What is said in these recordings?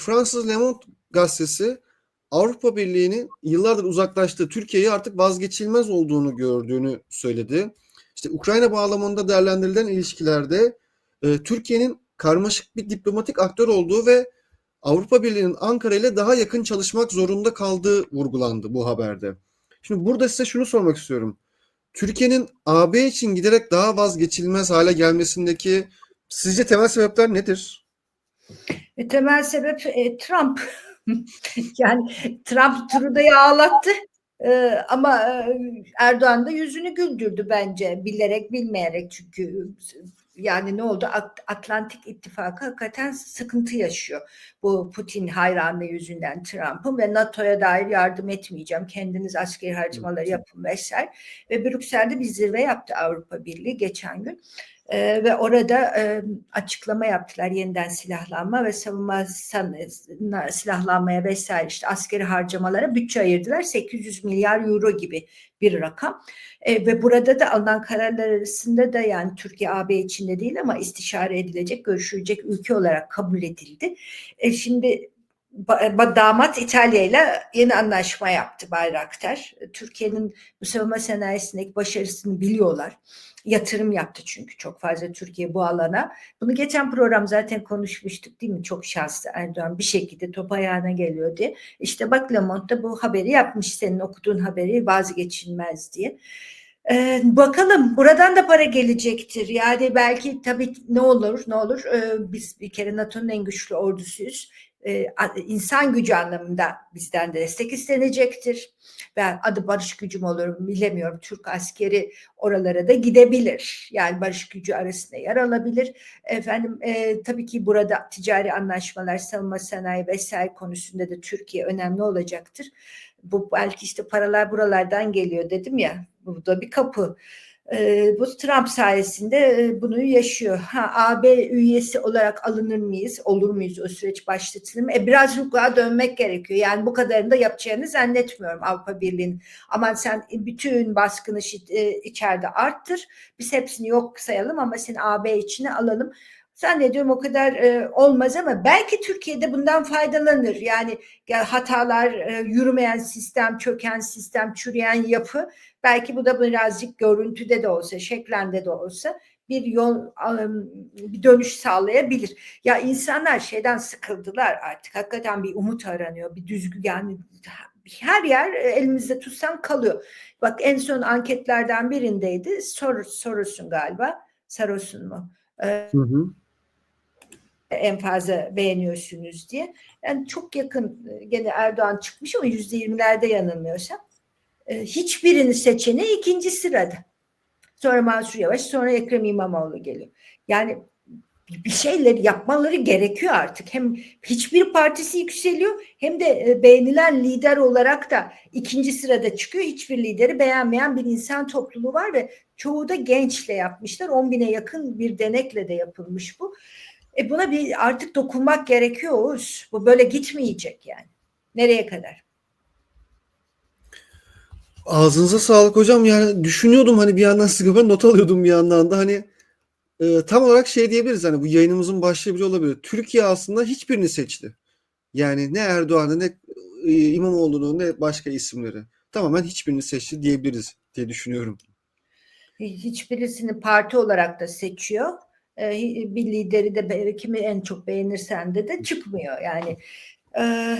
Fransız Le Monde gazetesi Avrupa Birliği'nin yıllardır uzaklaştığı Türkiye'yi artık vazgeçilmez olduğunu gördüğünü söyledi. İşte Ukrayna bağlamında değerlendirilen ilişkilerde e, Türkiye'nin karmaşık bir diplomatik aktör olduğu ve Avrupa Birliği'nin Ankara ile daha yakın çalışmak zorunda kaldığı vurgulandı bu haberde. Şimdi burada size şunu sormak istiyorum. Türkiye'nin AB için giderek daha vazgeçilmez hale gelmesindeki sizce temel sebepler nedir? E, temel sebep e, Trump. yani Trump Trudeau'yu ağlattı. E, ama e, Erdoğan da yüzünü güldürdü bence. Bilerek bilmeyerek. Çünkü yani ne oldu? At- Atlantik İttifakı hakikaten sıkıntı yaşıyor. Bu Putin hayranlığı yüzünden Trump'ın ve NATO'ya dair yardım etmeyeceğim. Kendiniz askeri harcamaları yapın vesaire. Ve Brüksel'de bir zirve yaptı Avrupa Birliği geçen gün ee, ve orada e, açıklama yaptılar yeniden silahlanma ve savunma silahlanmaya vesaire işte askeri harcamalara bütçe ayırdılar 800 milyar euro gibi bir rakam e, ve burada da alınan kararlar arasında da yani Türkiye AB içinde değil ama istişare edilecek görüşülecek ülke olarak kabul edildi. E, şimdi damat İtalya ile yeni anlaşma yaptı Bayraktar. Türkiye'nin bu savunma sanayisindeki başarısını biliyorlar. Yatırım yaptı çünkü çok fazla Türkiye bu alana. Bunu geçen program zaten konuşmuştuk değil mi? Çok şanslı Erdoğan bir şekilde top ayağına geliyor diye. İşte bak Le Monde bu haberi yapmış senin okuduğun haberi vazgeçilmez diye. Ee, bakalım buradan da para gelecektir. Yani belki tabii ne olur ne olur ee, biz bir kere NATO'nun en güçlü ordusuyuz e, insan gücü anlamında bizden de destek istenecektir. Ben adı barış gücüm olur bilemiyorum. Türk askeri oralara da gidebilir. Yani barış gücü arasında yer alabilir. Efendim e, tabii ki burada ticari anlaşmalar, savunma sanayi vesaire konusunda da Türkiye önemli olacaktır. Bu belki işte paralar buralardan geliyor dedim ya. Burada bir kapı. E, bu Trump sayesinde e, bunu yaşıyor. Ha, AB üyesi olarak alınır mıyız? Olur muyuz? O süreç başlatılır mı? E, biraz hukuka dönmek gerekiyor. Yani bu kadarını da yapacağını zannetmiyorum Avrupa Birliği'nin. Aman sen bütün baskını e, içeride arttır. Biz hepsini yok sayalım ama seni AB içine alalım. Zannediyorum o kadar e, olmaz ama belki Türkiye'de bundan faydalanır. Yani hatalar, e, yürümeyen sistem, çöken sistem, çürüyen yapı belki bu da birazcık görüntüde de olsa, şeklende de olsa bir yol bir dönüş sağlayabilir. Ya insanlar şeyden sıkıldılar artık. Hakikaten bir umut aranıyor. Bir düzgün yani her yer elimizde tutsan kalıyor. Bak en son anketlerden birindeydi. Sor, Soros'un galiba. Saros'un mu? Hı hı en fazla beğeniyorsunuz diye. Yani çok yakın gene Erdoğan çıkmış ama yüzde yirmilerde yanılmıyorsam. Hiçbirini seçeneği ikinci sırada. Sonra Mansur Yavaş, sonra Ekrem İmamoğlu geliyor. Yani bir şeyler yapmaları gerekiyor artık. Hem hiçbir partisi yükseliyor hem de beğenilen lider olarak da ikinci sırada çıkıyor. Hiçbir lideri beğenmeyen bir insan topluluğu var ve çoğu da gençle yapmışlar. 10 bine yakın bir denekle de yapılmış bu. E buna bir artık dokunmak gerekiyor Oğuz. Bu böyle gitmeyecek yani. Nereye kadar? Ağzınıza sağlık hocam. Yani düşünüyordum hani bir yandan sıkı not alıyordum bir yandan da hani e, tam olarak şey diyebiliriz hani bu yayınımızın başlığı bile olabilir. Türkiye aslında hiçbirini seçti. Yani ne Erdoğan'ı ne e, İmamoğlu'nu ne başka isimleri. Tamamen hiçbirini seçti diyebiliriz diye düşünüyorum. Hiçbirisini parti olarak da seçiyor e, bir lideri de kimi en çok beğenirsen de de çıkmıyor. Yani e,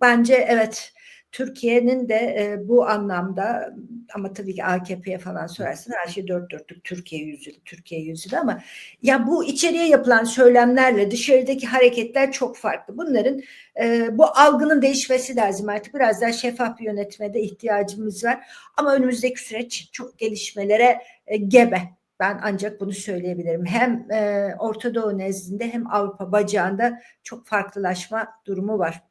bence evet Türkiye'nin de e, bu anlamda ama tabii ki AKP'ye falan sorarsan her şey dört dörtlük Türkiye yüzyılı, Türkiye yüzyılı ama ya bu içeriye yapılan söylemlerle dışarıdaki hareketler çok farklı. Bunların e, bu algının değişmesi lazım artık. Biraz daha şeffaf bir yönetmede ihtiyacımız var. Ama önümüzdeki süreç çok gelişmelere e, gebe. Ben ancak bunu söyleyebilirim. Hem e, Orta Doğu nezdinde hem Avrupa bacağında çok farklılaşma durumu var.